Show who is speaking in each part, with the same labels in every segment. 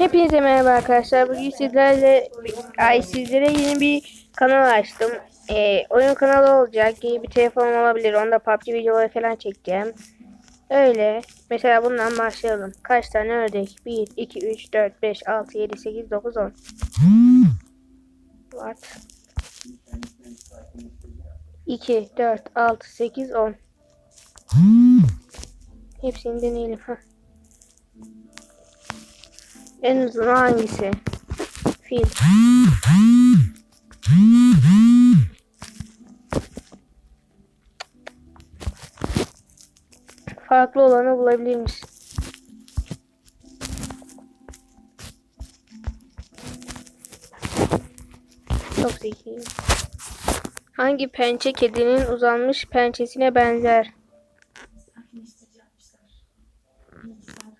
Speaker 1: Hepinize merhaba arkadaşlar. Bugün sizlerle ay sizlere yeni bir kanal açtım. Ee, oyun kanalı olacak. Yeni bir telefon olabilir. Onda PUBG videoları falan çekeceğim. Öyle. Mesela bundan başlayalım. Kaç tane ördek? 1, 2, 3, 4, 5, 6, 7, 8, 9, 10. What? 2, 4, 6, 8, 10. Hepsini deneyelim. Heh. En uzun hangisi? Fil. Farklı olanı bulabilir misin? Çok zeki. Hangi pençe kedinin uzanmış pençesine benzer?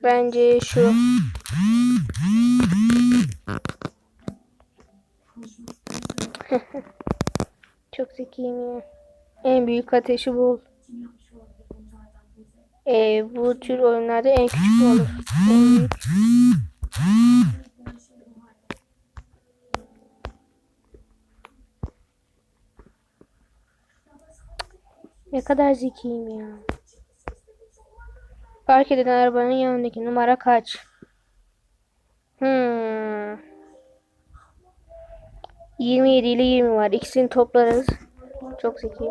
Speaker 1: Bence şu. Çok zekiyim ya. En büyük ateşi bul. Ee, bu tür oyunlarda en küçük olur. En büyük. Ne kadar zekiyim ya. Park edilen arabanın yanındaki numara kaç? Hmm. 27 ile 20 var. İkisini toplarız. Çok zeki.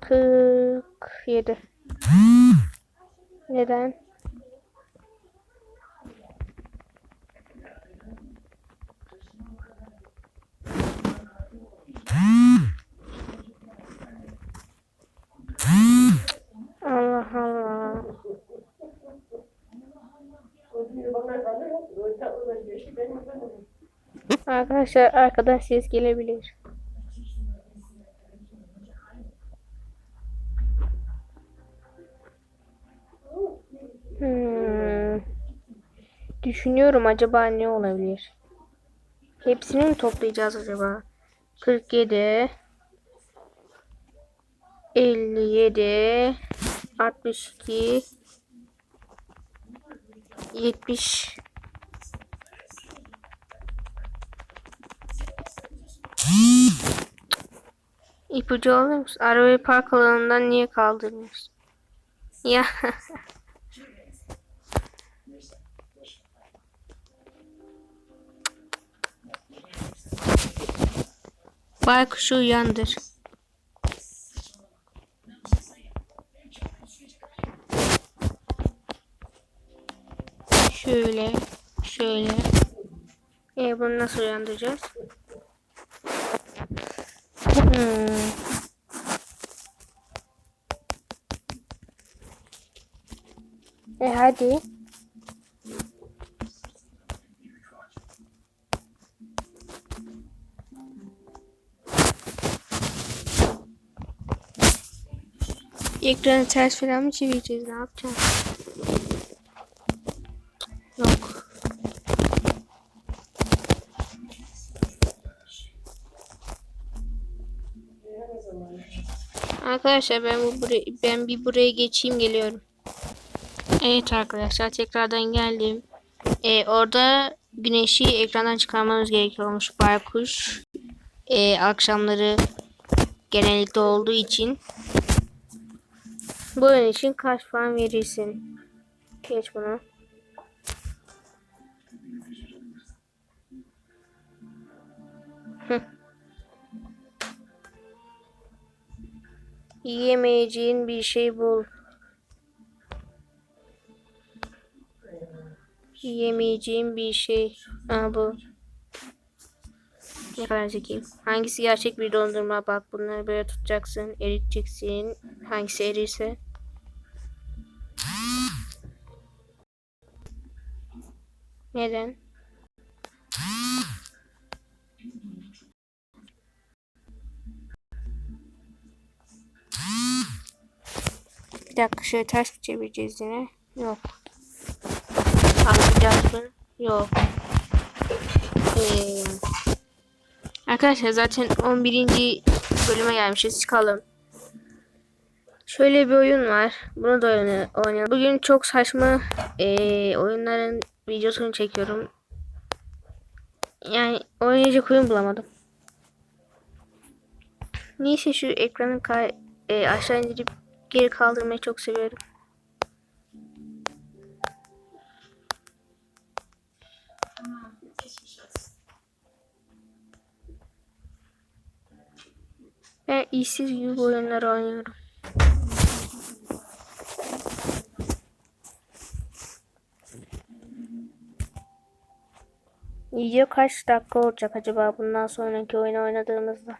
Speaker 1: Kırk yedi. Neden? Arkadaşlar arkadan ses gelebilir. Hmm. Düşünüyorum acaba ne olabilir? Hepsini mi toplayacağız acaba? 47 57 62 70 İpucu alır mısın? Arabayı park alanından niye kaldırmıyorsun? Ya. Baykuşu uyandır. Şöyle, şöyle. E bunu nasıl uyandıracağız? Hmm. E hadi. Ekranı ters falan mı çevireceğiz? Ne yapacağız? Yok. Arkadaşlar ben bu buraya, ben bir buraya geçeyim geliyorum. Evet arkadaşlar tekrardan geldim. Ee, orada güneşi ekrandan çıkarmamız gerekiyormuş baykuş. Ee, akşamları genellikle olduğu için. Bu oyun için kaç puan verirsin? Geç bunu. Hıh. Yiyemeyeceğin bir şey bul. Yiyemeyeceğin bir şey. Aa bu. Ne kadar zekiyim. Hangisi gerçek bir dondurma? Bak bunları böyle tutacaksın. Eriteceksin. Hangisi erirse. Neden? Bir dakika şöyle ters çevireceğiz yine. Yok. Anlayacağız mı? Yok. Ee, arkadaşlar zaten 11. bölüme gelmişiz. Çıkalım. Şöyle bir oyun var. Bunu da oyna- oynayalım. Bugün çok saçma eee, oyunların videosunu çekiyorum. Yani oynayacak oyun bulamadım. Neyse şu ekranı eee, aşağı indirip geri kaldırmayı çok seviyorum. Ben işsiz gibi bu oyunları oynuyorum. Video kaç dakika olacak acaba bundan sonraki oyunu oynadığımızda?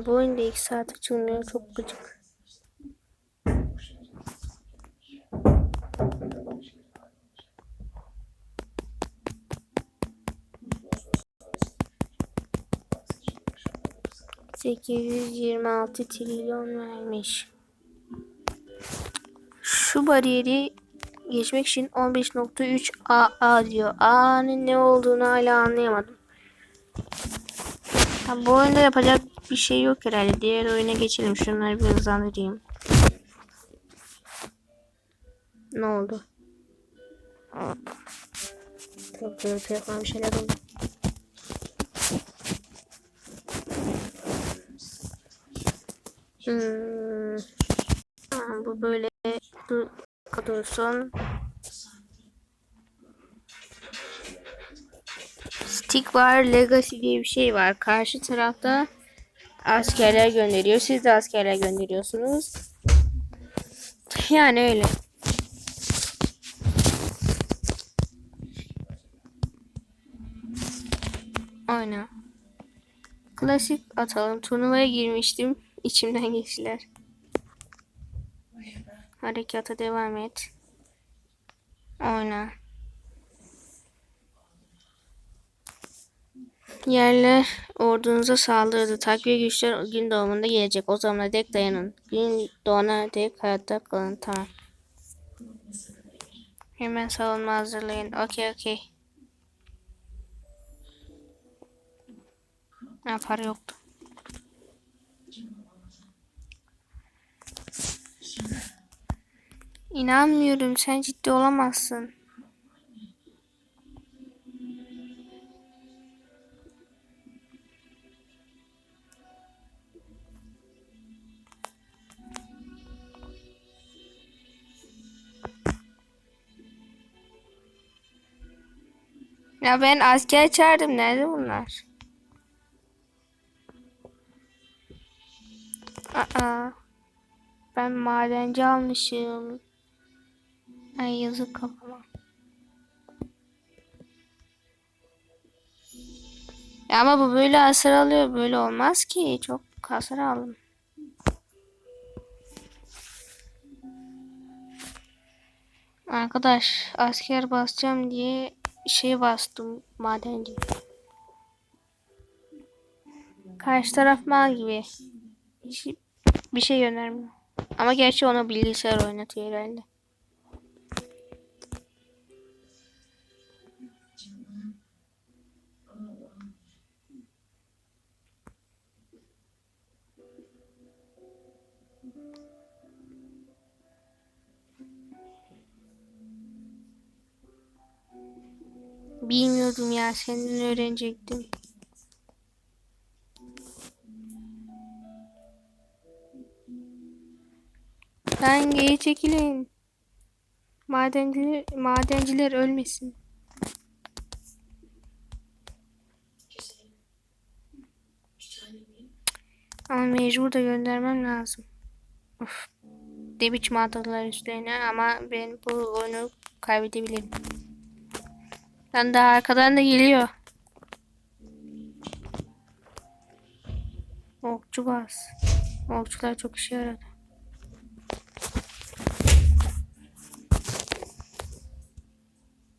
Speaker 1: Ama bu oyunda 2 saat açılmıyor çok gıcık. ...826 trilyon vermiş. Şu bariyeri geçmek için 15.3 AA diyor. A'nın ne olduğunu hala anlayamadım. Ha, bu oyunda yapacak bir şey yok herhalde. Diğer oyuna geçelim. Şunları bir hızlandırayım. Ne oldu? Çok doğru telefona bir şeyler oldu. Hmm. Ha, bu böyle dur, dursun. Stick var, Legacy diye bir şey var. Karşı tarafta askerler gönderiyor. Siz de askerler gönderiyorsunuz. Yani öyle. Aynen. Klasik atalım. Turnuvaya girmiştim. İçimden geçtiler. Harekata devam et. Oyna. Yerler ordunuza saldırdı. Takviye güçler gün doğumunda gelecek. O zamana dek dayanın. Gün doğana dek hayatta kalın. Tamam. Hemen savunma hazırlayın. Okey okey. Ha para yoktu. İnanmıyorum. Sen ciddi olamazsın. Ya ben asker çağırdım. Nerede bunlar? Aa. Ben madenci almışım. Ay yazık kafama. Ya ama bu böyle hasar alıyor. Böyle olmaz ki. Çok hasar aldım. Arkadaş asker basacağım diye şey bastım madenci. Karşı taraf mal gibi. Hiç bir şey önermiyor. Ama gerçi onu bilgisayar oynatıyor herhalde. Bilmiyordum ya senden öğrenecektim. Lan geri çekilin. Madenciler, madenciler ölmesin. Ama mecbur da göndermem lazım. Of. Ne biçim atladılar üstlerine ama ben bu oyunu kaybedebilirim. Lan daha arkadan da geliyor. Okçu bas. Okçular çok işe yaradı.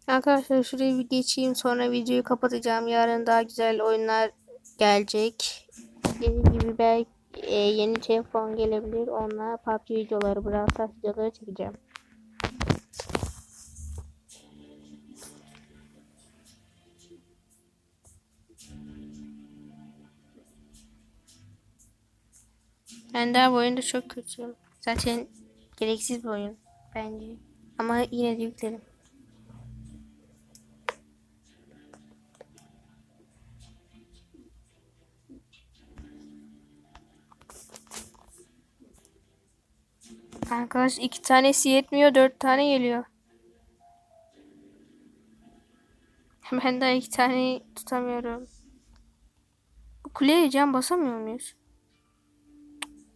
Speaker 1: Arkadaşlar şuraya bir geçeyim sonra videoyu kapatacağım. Yarın daha güzel oyunlar gelecek. Dediğim gibi belki e, yeni telefon gelebilir. Onunla PUBG videoları, Brawl Stars videoları çekeceğim. Ben daha bu oyunda çok kötüyüm. Zaten gereksiz bir oyun bence. Ama yine de yüklerim. Arkadaş iki tanesi yetmiyor dört tane geliyor. Ben daha iki tane tutamıyorum. Bu kuleye cam basamıyor muyuz?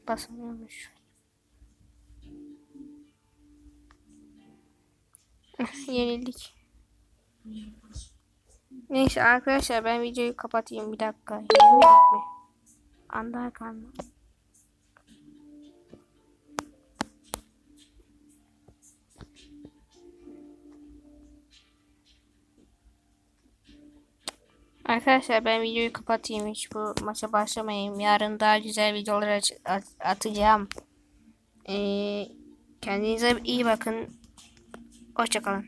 Speaker 1: Basamıyormuş. Yenildik. Neyse arkadaşlar ben videoyu kapatayım bir dakika. Yenildik mi? Anda kalma. Arkadaşlar ben videoyu kapatayım hiç bu maça başlamayayım. Yarın daha güzel videolar at- atacağım. Ee, kendinize iyi bakın. Hoşçakalın.